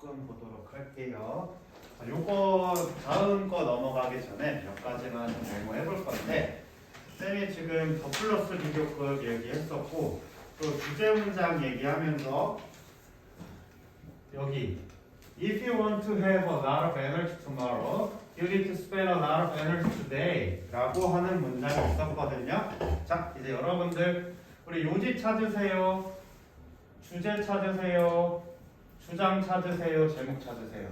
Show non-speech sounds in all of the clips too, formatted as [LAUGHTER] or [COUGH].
조금 보도록 할게요. 자, 요거 다음 거 넘어가기 전에 몇 가지만 좀 메모해 볼 건데 쌤이 지금 더 플러스 비교급 얘기했었고 또 주제 문장 얘기하면서 여기 If you want to have a lot of energy tomorrow, you need to spend a lot of energy today 라고 하는 문장이 있었거든요. 자, 이제 여러분들 우리 요지 찾으세요. 주제 찾으세요. 주장 찾으세요. 제목 찾으세요.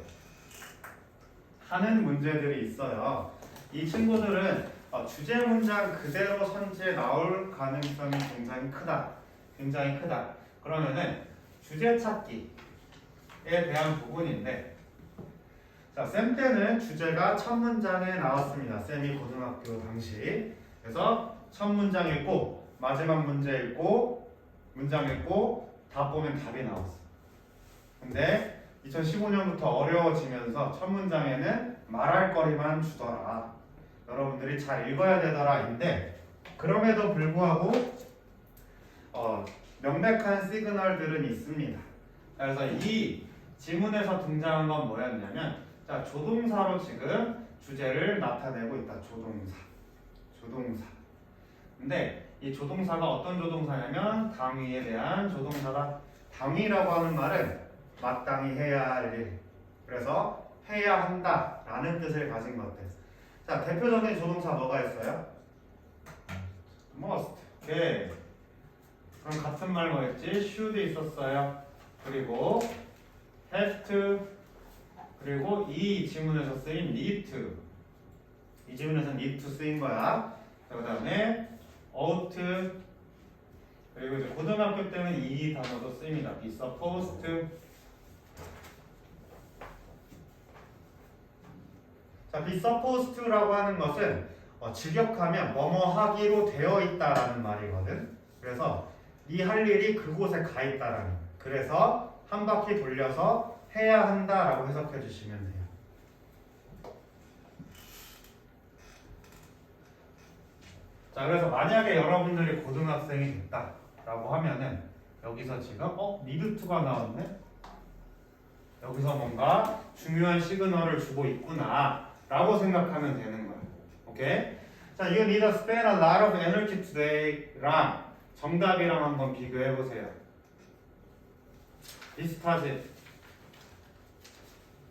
하는 문제들이 있어요. 이 친구들은 어, 주제 문장 그대로 선지에 나올 가능성이 굉장히 크다. 굉장히 크다. 그러면은 주제 찾기에 대한 부분인데 자, 쌤 때는 주제가 첫 문장에 나왔습니다. 쌤이 고등학교 당시. 그래서 첫 문장 읽고 마지막 문제 읽고 문장 읽고 다 보면 답이 나왔어. 근데 2015년부터 어려워지면서 첫 문장에는 말할 거리만 주더라. 여러분들이 잘 읽어야 되더라인데 그럼에도 불구하고 어, 명백한 시그널들은 있습니다. 그래서 이 지문에서 등장한 건 뭐였냐면 자 조동사로 지금 주제를 나타내고 있다. 조동사, 조동사. 근데 이 조동사가 어떤 조동사냐면 당위에 대한 조동사다. 당위라고 하는 말은 마땅히 해야 할 일. 그래서 해야 한다라는 뜻을 가진 것들. 자 대표적인 조동사 뭐가 있어요? must. 오케이. 그럼 같은 말 뭐였지? should 있었어요. 그리고 have to. 그리고 이 지문에서 쓰인 need to. 이 지문에서 need to 쓰인 거야. 자, 그다음에 ought. 그리고 이제 고등학교 때는 이 단어도 쓰입니다. be supposed 자, to라고 하는 것은 어, 직역하면 뭐뭐 하기로 되어 있다라는 말이거든. 그래서 네 할 일이 그곳에 가 있다라는. 거. 그래서 한 바퀴 돌려서 해야 한다라고 해석해 주시면 돼요. 자, 그래서 만약에 여러분들이 고등학생이 됐다라고 하면은 여기서 지금 어 need to가 나왔네. 여기서 뭔가 중요한 시그널을 주고 있구나 라고 생각하면 되는 거예요. 오케이? 자, you need to spend a lot of energy today랑 정답이랑 한번 비교해 보세요. 비슷하지?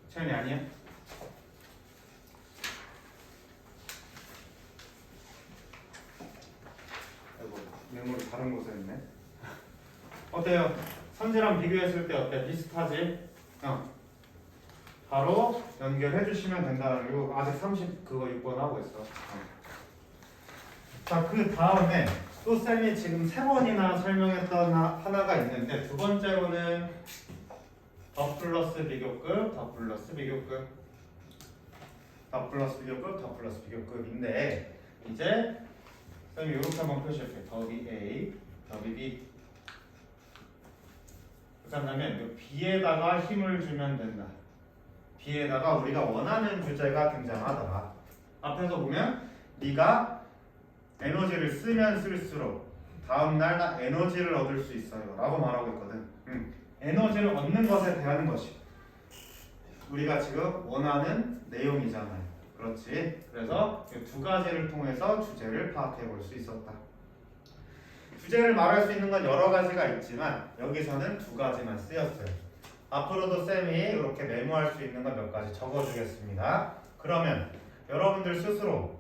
채연이 아니야? 아이고, 메모리 다른 곳에 있네. [LAUGHS] 어때요? 선지랑 비교했을 때 어때? 비슷하지? 어. 바로 연결해 주시면 된다는 거 아직 30 그거 6번 하고 있어. 어. 자, 그 다음에 또 쌤이 지금 세 번이나 설명했던 하- 하나가 있는데 두 번째로는 더 플러스 비교급, 더 플러스 비교급, 더 플러스 비교급, 더 플러스 비교급인데 이제 쌤이 이렇게 한번 표시할게요. 더비 A, 더비 B. 그렇다면 B에다가 힘을 주면 된다. B에다가 우리가 원하는 주제가 등장하더라. 앞에서 보면 네가 에너지를 쓰면 쓸수록 다음날 나 에너지를 얻을 수 있어요 라고 말하고 있거든. 음, 에너지를 얻는 것에 대한 것이 우리가 지금 원하는 내용이잖아요. 그렇지? 그래서 이두 가지를 통해서 주제를 파악해 볼 수 있었다. 주제를 말할 수 있는 건 여러 가지가 있지만 여기서는 두 가지만 쓰였어요 앞으로도 쌤이 이렇게 메모할 수 있는 건몇 가지 적어주겠습니다 그러면 여러분들 스스로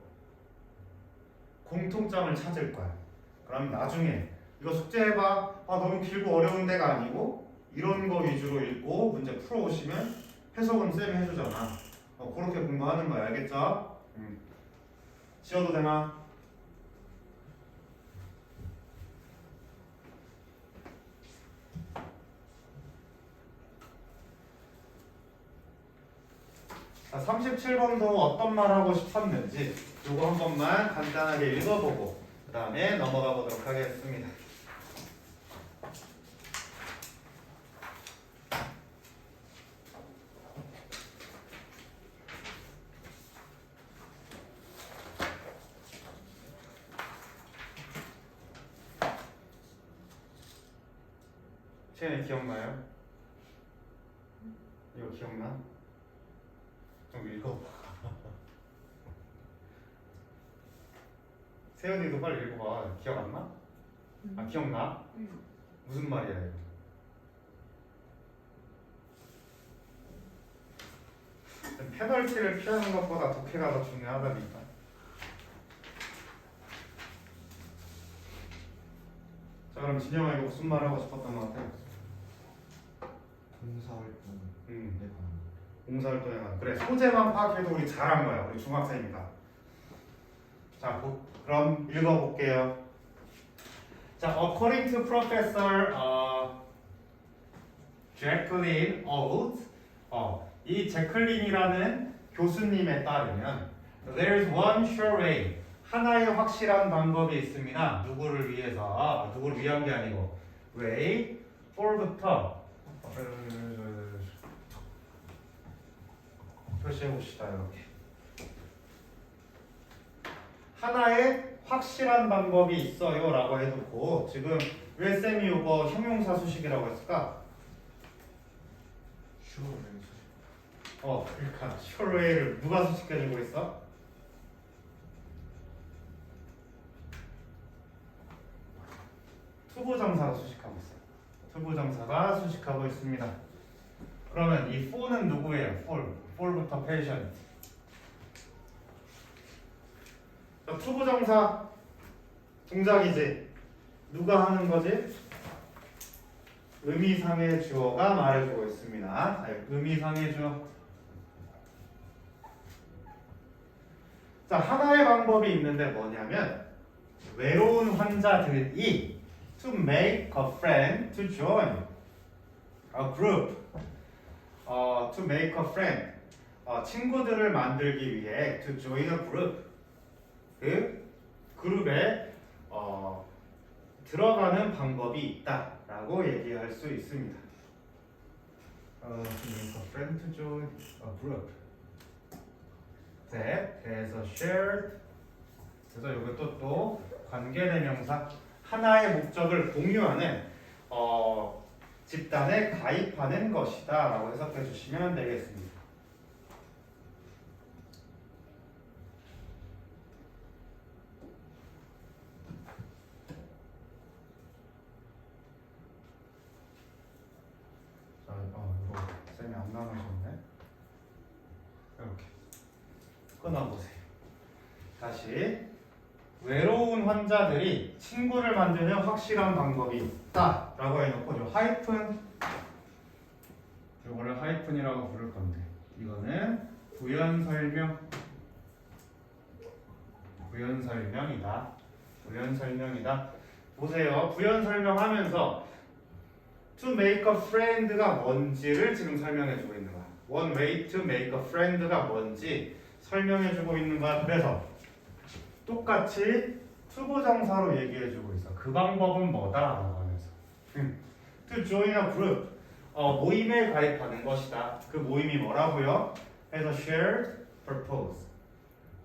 공통점을 찾을 거야. 그럼 나중에 이거 숙제해봐. 아 너무 길고 어려운 데가 아니고 이런 거 위주로 읽고 문제 풀어오시면 해석은 쌤이 해주잖아. 어, 그렇게 공부하는 거야. 알겠죠? 음. 지워도 되나? 자, 37번도 어떤 말 하고 싶었는지 요거 한 번만 간단하게 읽어보고 그 다음에 넘어가 보도록 하겠습니다. 채연이 기억나요? 이거 기억나? 좀 읽어봐. [LAUGHS] 세연이도 빨리 읽어봐. 기억 안 나? 아 기억나? 응. 무슨 말이야 이거? 페널티를 피하는 것보다 독해가 더 중요하다니까. 자 그럼 진영아 이거 무슨 말 하고 싶었던 것 같아? 봉사활동 음. 에 관한 봉사활동에 관한 그래 소재만 파악해도 우리 잘한 거야 우리 중학생입니다. 자 보- 그럼 읽어볼게요. 자 according to Professor 어, Jacqueline Old 어, 이 제클린이라는 교수님에 따르면 there's one sure way 하나의 확실한 방법이 있습니다. 누구를 위해서 아, 누구를 위한 게 아니고 way for부터 표시해 봅시다 이렇게 하나의 확실한 방법이 있어요 라고 해놓고 지금 왜 쌤이 이거 형용사 수식이라고 했을까? 어 그러니까 슈레이를 누가 수식해주고 있어? 투부정사가 수식하고 있어. 투부정사가 수식하고 있습니다. 그러면 이 for는 누구예요? for. For부터 patient. 자, 투부정사 동작이지. 누가 하는 거지? 의미상의 주어가 말해주고 있습니다. 자, 의미상의 주어. 자, 하나의 방법이 있는데 뭐냐면 외로운 환자들이 to make a friend to join a group. 어, to make a friend. 어, 친구들을 만들기 위해 to join a group. 그 그룹에 어, 들어가는 방법이 있다라고 얘기할 수 있습니다. 어, make a friend to join a group. that has a shared 그래서 이것도 또 관계대명사 하나의 목적을 공유하는 어, 집단에 가입하는 것이다 라고 해석해 주시면 되겠습니다. 자, 어, 이거 쌤이 안 나누셨네. 이렇게. 끊어보세요. 다시 외로운 환자들이 친구를 만드는 확실한 방법이 있다라고 해놓고 저 하이픈 이거를 하이픈이라고 부를 건데 이거는 부연 설명 부연 설명이다. 부연 설명이다. 보세요. 부연 설명하면서 to make a friend가 뭔지를 지금 설명해주고 있는 거야. One way to make a friend가 뭔지 설명해주고 있는 거야. 그래서 똑같이 투부정사로 얘기해주고 있어. 그 방법은 뭐다? 라고 하면서 음. to join a group 어, 모임에 가입하는 것이다. 그 모임이 뭐라고요? 해서 shared purpose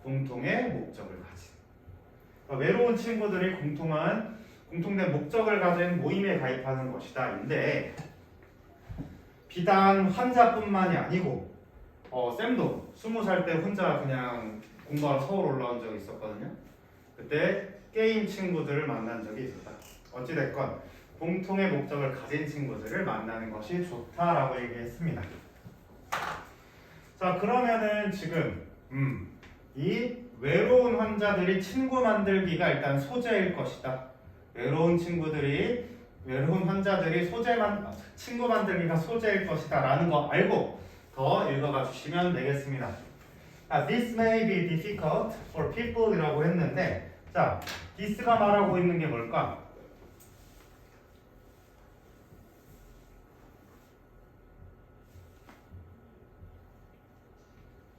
공통의 목적을 가진 그러니까 외로운 친구들이 공통한 공통된 목적을 가진 모임에 가입하는 것이다. 인데 비단 환자뿐만이 아니고 어, 쌤도 스무 살때 혼자 그냥 공부하러 서울 올라온 적이 있었거든요. 그때 게임 친구들을 만난 적이 있었다. 어찌됐건 공통의 목적을 가진 친구들을 만나는 것이 좋다라고 얘기했습니다. 자 그러면은 지금 음, 이 외로운 환자들이 친구 만들기가 일단 소재일 것이다. 외로운 친구들이 외로운 환자들이 소재만 아, 친구 만들기가 소재일 것이다라는 거 알고 더 읽어가 주시면 되겠습니다. 아, this may be difficult for people이라고 했는데 자, this가 말하고 있는 게 뭘까?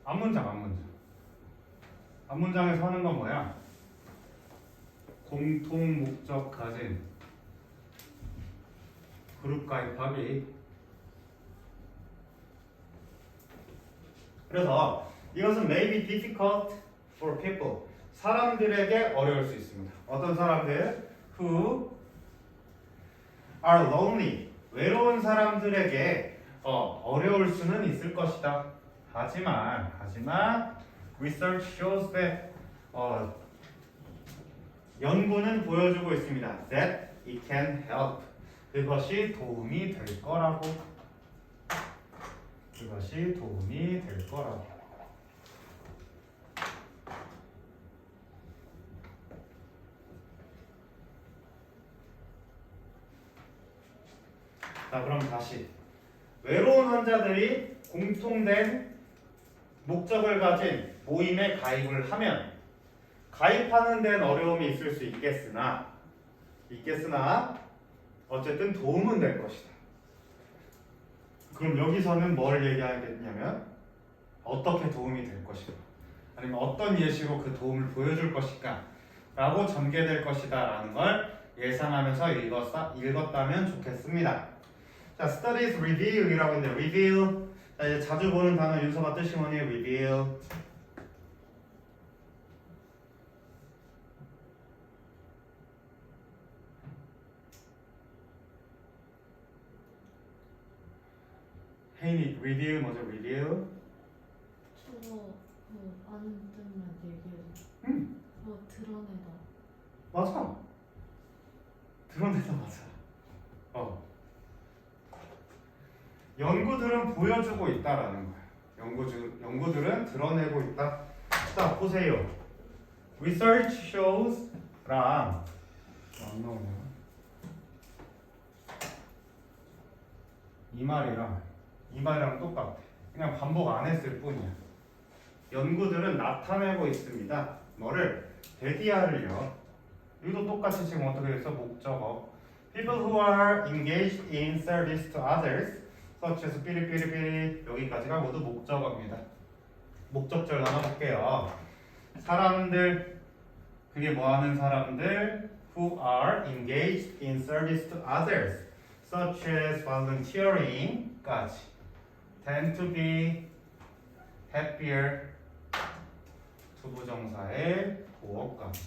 앞문장, 앞문장. 앞문장에서 하는 건 뭐야? 공통 목적 가진 그룹 가입하기. 그래서 이것은 may be difficult for people. 사람들에게 어려울 수 있습니다. 어떤 사람들? Who are lonely. 외로운 사람들에게 어, 어려울 수는 있을 것이다. 하지만 하지만 research shows that 어, 연구는 보여주고 있습니다. that it can help. 그것이 도움이 될 거라고. 그것이 도움이 될 거라고. 자, 그럼 다시 외로운 환자들이 공통된 목적을 가진 모임에 가입을 하면 가입하는 데는 어려움이 있을 수 있겠으나 있겠으나 어쨌든 도움은 될 것이다. 그럼 여기서는 뭘 얘기하겠냐면 어떻게 도움이 될 것인가 아니면 어떤 예시로 그 도움을 보여줄 것인가 라고 전개될 것이다 라는 걸 예상하면서 읽었다, 읽었다면 좋겠습니다. 자, studies reveal이라고 있는데 reveal 자, 이제 자주 보는 단어 윤서가 뜻이 뭐니? reveal 혜인이 reveal 뭐죠? reveal 저거 그 아는 뜻만 얘기해. 음. 뭐 드러내다. 맞아 드러내다 맞아 어 연구들은 보여주고 있다라는 거야 연구주, 연구들은 드러내고 있다. 자 보세요. Research shows 랑 안 나오네 이 말이랑 이 말이랑 똑같아. 그냥 반복 안 했을 뿐이야. 연구들은 나타내고 있습니다. 뭐를? 데디아를요. 이것도 똑같이 지금 어떻게 됐어? 목적어. People who are engaged in service to others as 삐리삐리삐리 여기까지가 모두 목적어입니다 목적절 나눠볼게요 사람들 그게 뭐하는 사람들 who are engaged in service to others such as volunteering까지 tend to be happier 투부정사의 보어까지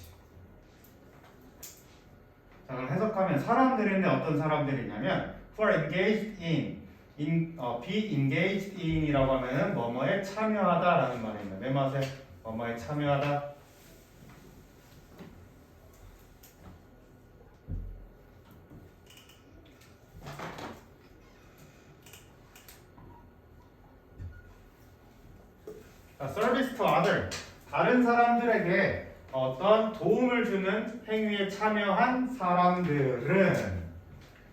자 그럼 해석하면 사람들인데 어떤 사람들이냐면 who are engaged in, in 어, be engaged in이라고 하면은 뭐뭐에 참여하다라는 말입니다. 내 맛에 뭐뭐에 참여하다. 자, service to other 다른 사람들에게 어떤 도움을 주는 행위에 참여한 사람들은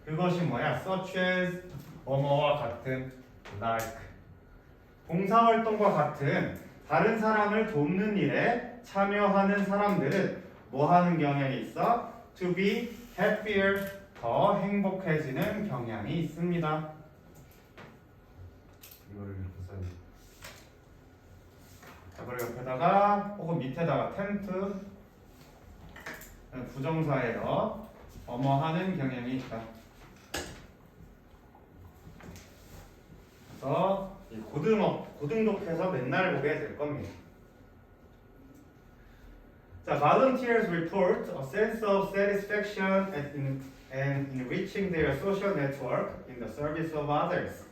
그것이 뭐야? such as 뭐뭐와 같은 like 봉사활동과 같은 다른 사람을 돕는 일에 참여하는 사람들은 뭐 하는 경향이 있어? to be happier 더 행복해지는 경향이 있습니다. 이걸 이렇게. 자, 그리고 옆에다가 혹은 밑에다가 텐트 부정사예요. 어머 하는 경향이 있다. 그래서 이 고등어 고등독해서 맨날 보게 될 겁니다. 자, volunteers report a sense of satisfaction and, in, and enriching their social network in the service of others.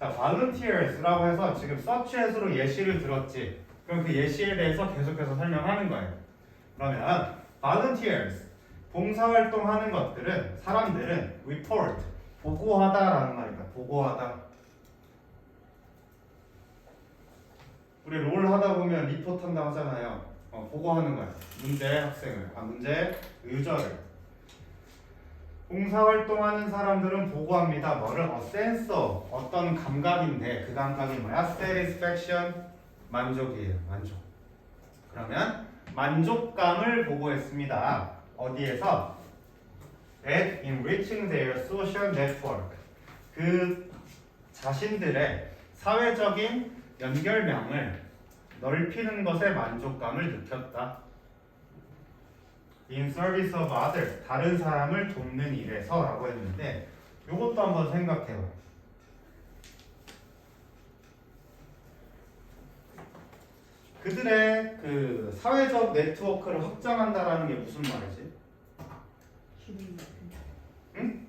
자, volunteers라고 해서 지금 as로 예시를 들었지. 그럼 그 예시에 대해서 계속해서 설명하는 거예요. 그러면 volunteers 봉사활동하는 것들은 사람들은 report 보고하다라는 말입니다. 보고하다. 우리 롤 하다 보면 리포트 한다고 하잖아요. 어, 보고하는 거야. 문제 학생을, 아 문제 유저를. 봉사활동하는 사람들은 보고합니다. 뭐를? 어, 센서, 어떤 감각인데 그 감각이 뭐야? satisfaction, 만족이에요. 만족. 그러면 만족감을 보고했습니다. 어디에서? at enriching their social network. 그 자신들의 사회적인 연결망을 넓히는 것에 만족감을 느꼈다. In service of others, 다른 사람을 돕는 일에서 라고 했는데 이것도 한번 생각해요. 그들의 그 사회적 네트워크를 확장한다라는 게 무슨 말이지? 높이는. 응?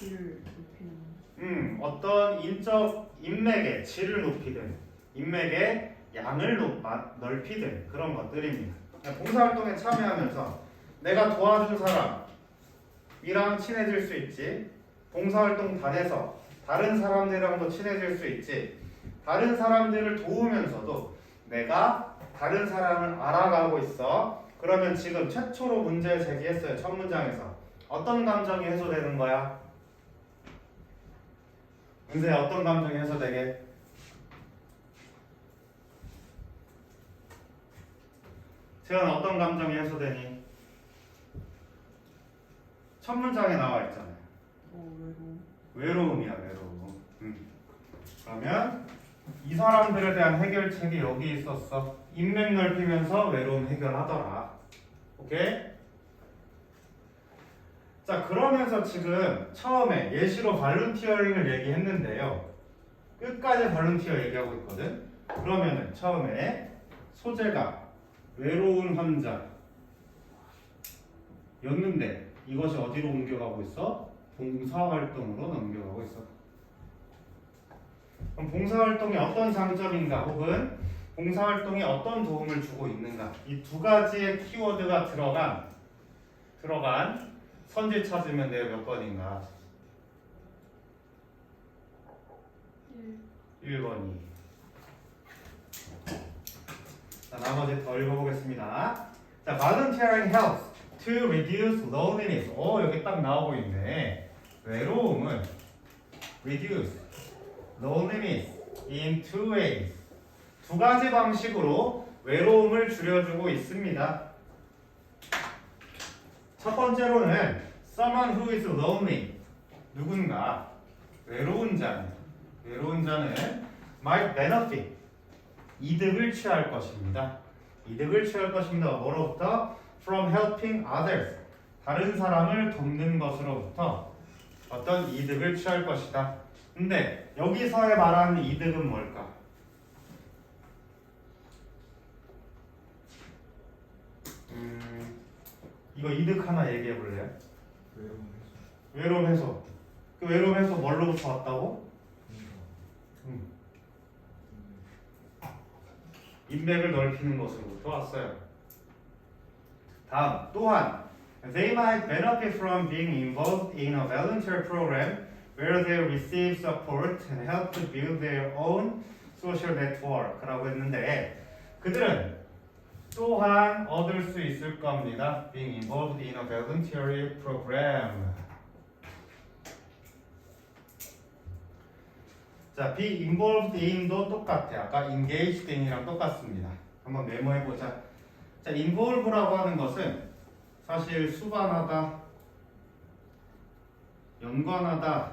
높이는. 음, 음, 어떤 인적 인맥의 질을 높이든 인맥의 양을 넓히든 그런 것들입니다. 봉사활동에 참여하면서 내가 도와준 사람이랑 친해질 수 있지. 봉사활동 단에서 다른 사람들이랑도 친해질 수 있지. 다른 사람들을 도우면서도 내가 다른 사람을 알아가고 있어. 그러면 지금 최초로 문제를 제기했어요. 첫 문장에서. 어떤 감정이 해소되는 거야? 은세야 어떤 감정이 해소되게? 재현 어떤 감정이 해소되니? 첫 문장에 나와 있잖아요. 어 외로움 외로움이야 외로움. 음. 그러면 이 사람들에 대한 해결책이 여기 있었어. 인맥 넓히면서 외로움 해결하더라. 오케이? 자 그러면서 지금 처음에 예시로 발룬티어링을 얘기했는데요. 끝까지 발룬티어 얘기하고 있거든. 그러면은 처음에 소재가 외로운 환자였는데 이것이 어디로 옮겨가고 있어? 봉사활동으로 넘겨가고 있어. 그럼 봉사활동이 어떤 장점인가 혹은 봉사활동이 어떤 도움을 주고 있는가 이 두 가지의 키워드가 들어간 들어간 선지 찾으면 내가 몇 번인가 1 1번이 자 나머지 더 읽어보겠습니다 자 volunteering helps to reduce loneliness 오 여기 딱 나오고 있네 외로움은 reduce loneliness in two ways 두 가지 방식으로 외로움을 줄여주고 있습니다 첫 번째로는 someone who is lonely 누군가 외로운 자는 외로운 자는 might benefit 이득을 취할 것입니다. 이득을 취할 것입니다. 뭐로부터? from helping others 다른 사람을 돕는 것으로부터 어떤 이득을 취할 것이다. 근데 여기서의 말하는 이득은 뭘까? 음, 이거 이득 하나 얘기해 볼래요? 외로움 해소 외로움 해소. 그 외로움 해소 뭘로부터 왔다고? 음. 인맥을 넓히는 것으로부터 왔어요. 다음 또한 they might benefit from being involved in a volunteer program where they receive support and help to build their own social network라고 했는데 그들은 또한 얻을 수 있을 겁니다. being involved in a voluntary program. 자, be involved in도 똑같아. 아까 engaged in이랑 똑같습니다. 한번 메모해 보자. 자, involve라고 하는 것은 사실 수반하다, 연관하다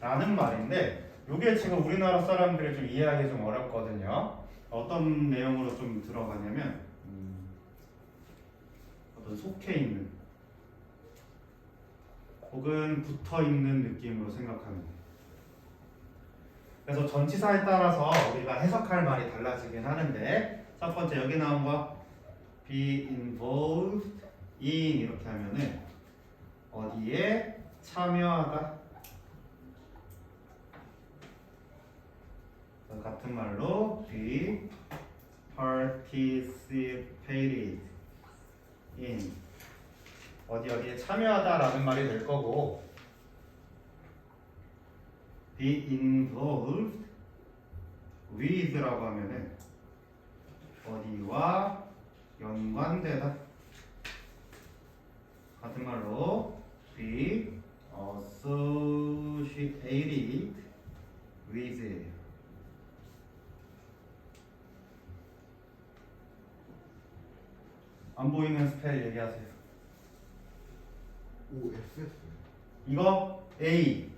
라는 말인데 이게 지금 우리나라 사람들이 좀 이해하기 좀 어렵거든요. 어떤 내용으로 좀 들어가냐면 음, 어떤 속해 있는 혹은 붙어 있는 느낌으로 생각하는 거예요. 그래서 전치사에 따라서 우리가 해석할 말이 달라지긴 하는데 첫 번째 여기 나온 거 be involved in 이렇게 하면은 어디에 참여하다? 자, 같은 말로 be participated in. 어디 어디에 참여하다라는 말이 될 거고 be involved with라고 하면은 어디와 연관되다 같은 말로 be associated with 안 보이는 스펠 얘기하세요. O S S 이거 A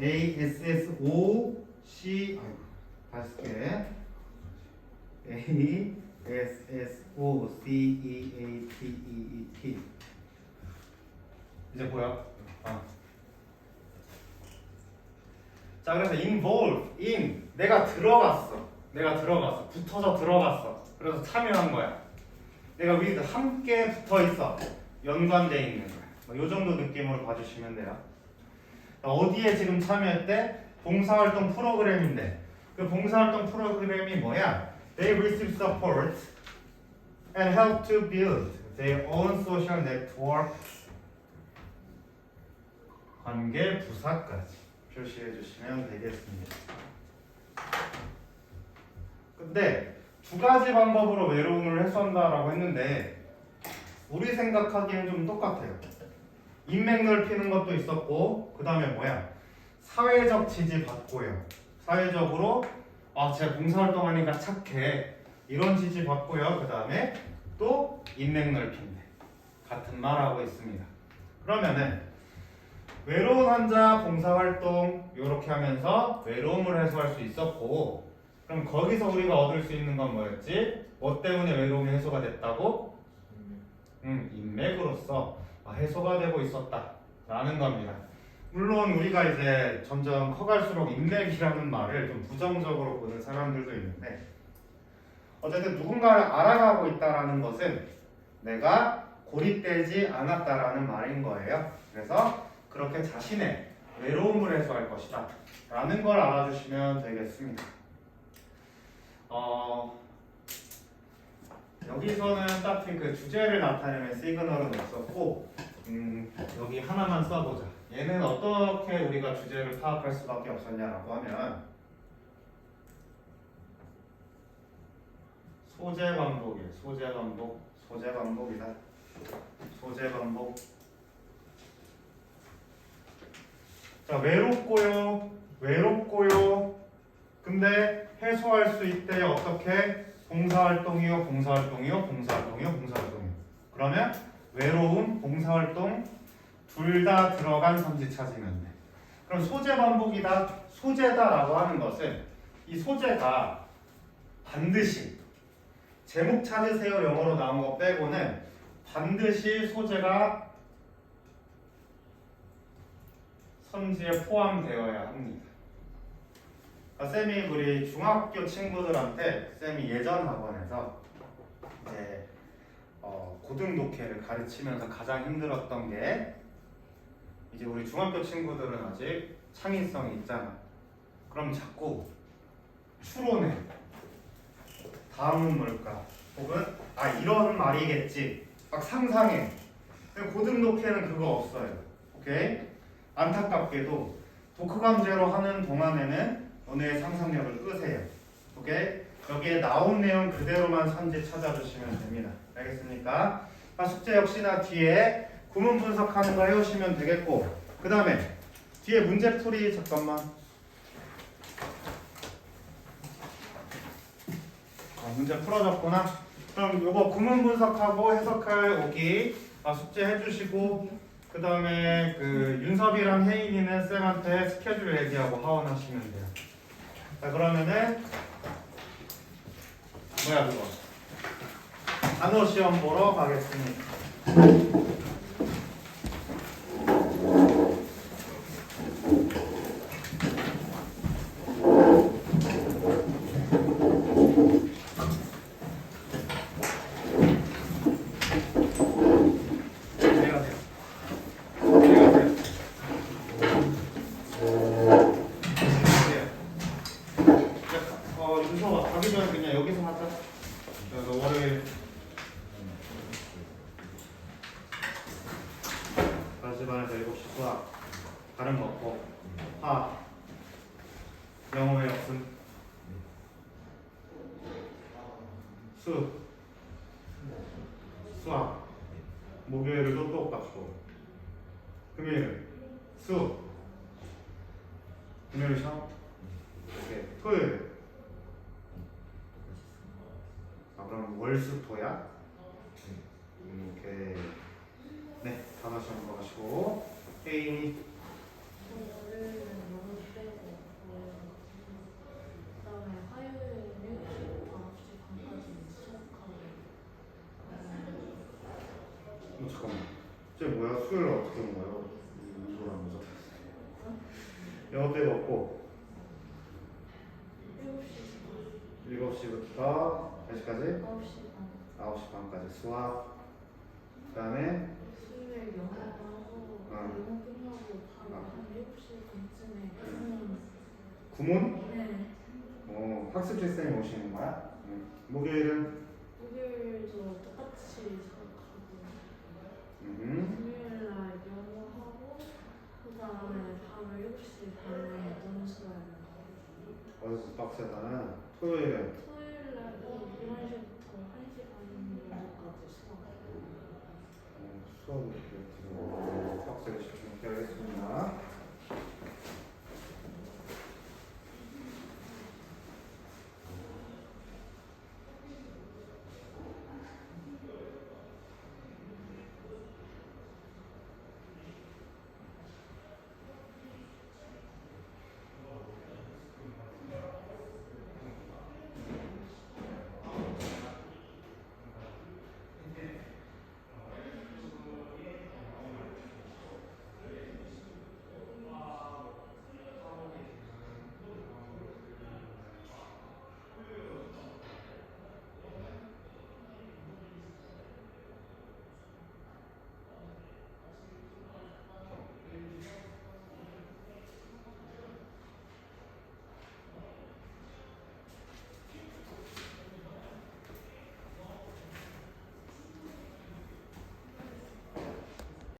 A A S S O C 아이고 다시 쓸게 A S S O C E A T. E E T 이제 보여? 아. 자 그래서 involve in. 내가 들어갔어. 내가 들어갔어. 붙어서 들어갔어. 그래서 참여한 거야. 내가 with 함께 붙어 있어. 연관돼 있는 거야. 뭐요 정도 느낌으로 봐주시면 돼요 어디에 지금 참여했대? 봉사활동 프로그램인데 그 봉사활동 프로그램이 뭐야? They receive support and help to build their own social network 관계 부사까지 표시해 주시면 되겠습니다. 근데 두 가지 방법으로 외로움을 해소한다라고 했는데 우리 생각하기엔 좀 똑같아요. 인맥 넓히는 것도 있었고 그 다음에 뭐야 사회적 지지 받고요. 사회적으로 아 제가 봉사활동하니까 착해 이런 지지 받고요. 그 다음에 또 인맥 넓힌대 같은 말 하고 있습니다. 그러면은 외로운 환자 봉사활동 이렇게 하면서 외로움을 해소할 수 있었고 그럼 거기서 우리가 얻을 수 있는 건 뭐였지? 뭐 때문에 외로움이 해소가 됐다고? 음, 인맥으로서 아, 해소가 되고 있었다라는 겁니다. 물론 우리가 이제 점점 커갈수록 인맥이라는 말을 좀 부정적으로 보는 사람들도 있는데 어쨌든 누군가를 알아가고 있다라는 것은 내가 고립되지 않았다라는 말인 거예요. 그래서 그렇게 자신의 외로움을 해소할 것이다 라는 걸 알아주시면 되겠습니다. 어, 여기서는 딱히 그 주제를 나타내는 시그널은 없었고 음, 여기 하나만 써보자. 얘는 어떻게 우리가 주제를 파악할 수밖에 없었냐라고 하면 소재 반복이에요. 소재 반복, 소재 반복이다. 소재 반복. 자, 외롭고요. 외롭고요. 근데 해소할 수 있대 어떻게? 봉사활동이요, 봉사활동이요, 봉사활동이요, 봉사활동이요. 그러면 외로움, 봉사활동 둘 다 들어간 선지 찾으면 돼. 그럼 소재 반복이다, 소재다라고 하는 것은 이 소재가 반드시 제목 찾으세요 영어로 나온 거 빼고는 반드시 소재가 선지에 포함되어야 합니다. 아, 쌤이 우리 중학교 친구들한테 쌤이 예전 학원에서 이제 어, 고등 독해를 가르치면서 가장 힘들었던 게 이제 우리 중학교 친구들은 아직 창의성이 있잖아. 그럼 자꾸 추론해. 다음은 뭘까? 혹은 아 이런 말이겠지. 막 상상해. 근데 고등 독해는 그거 없어요. 오케이? 안타깝게도 독후 감제로 하는 동안에는 너네의 상상력을 끄세요. 오케이? 여기에 나온 내용 그대로만 선지 찾아주시면 됩니다. 알겠습니까? 아, 숙제 역시나 뒤에 구문 분석하는 거 해오시면 되겠고 그 다음에 뒤에 문제풀이 잠깐만 아, 문제 풀어졌구나 그럼 요거 구문 분석하고 해석할 오기 아, 숙제 해주시고 그 다음에 그 윤섭이랑 혜인이는 쌤한테 스케줄 얘기하고 하원하시면 돼요 자 그러면은 뭐야 그거? 단어 시험 보러 가겠습니다 내려가세요. 내려가세요. 내려가세요. 어, 윤서가 가기 전에 그냥 여기서 하자. 야, 너 월요일 반에서 7시 수학 거 없고. 아 영어의 없음. 수. 수학. 목요일도 똑같고. 금요일 수. 금요일 샤워. 오케이 토요일. 아 그럼 월수토야? 음, 오케이 네 단어 시험 보시고 혜인이 월요일은 너무 빼고. 그다음에 화요일은 7시 9시 반까지 수업하고 어, 잠깐만. 쟤 뭐야? 수요일 어떻게 온 거야 이거라면서. 영어 때가 없고. 7시 7시부터 몇 시까지? 9시 반. 9시 반까지. 수학. 그 다음에 네, 구몬 아. 아. 네어 네. 학습 실쌤이 오시는 거야? 응. 목요일은? 목요일도 똑같이 저 가고 금요일날 영어하고 그 다음에 바로 7시 반에 논술하는 거 어디서 빡세다. 토요일은? 토요일날 11시부터 어. 1시 반까지 수업 수업을 Harris.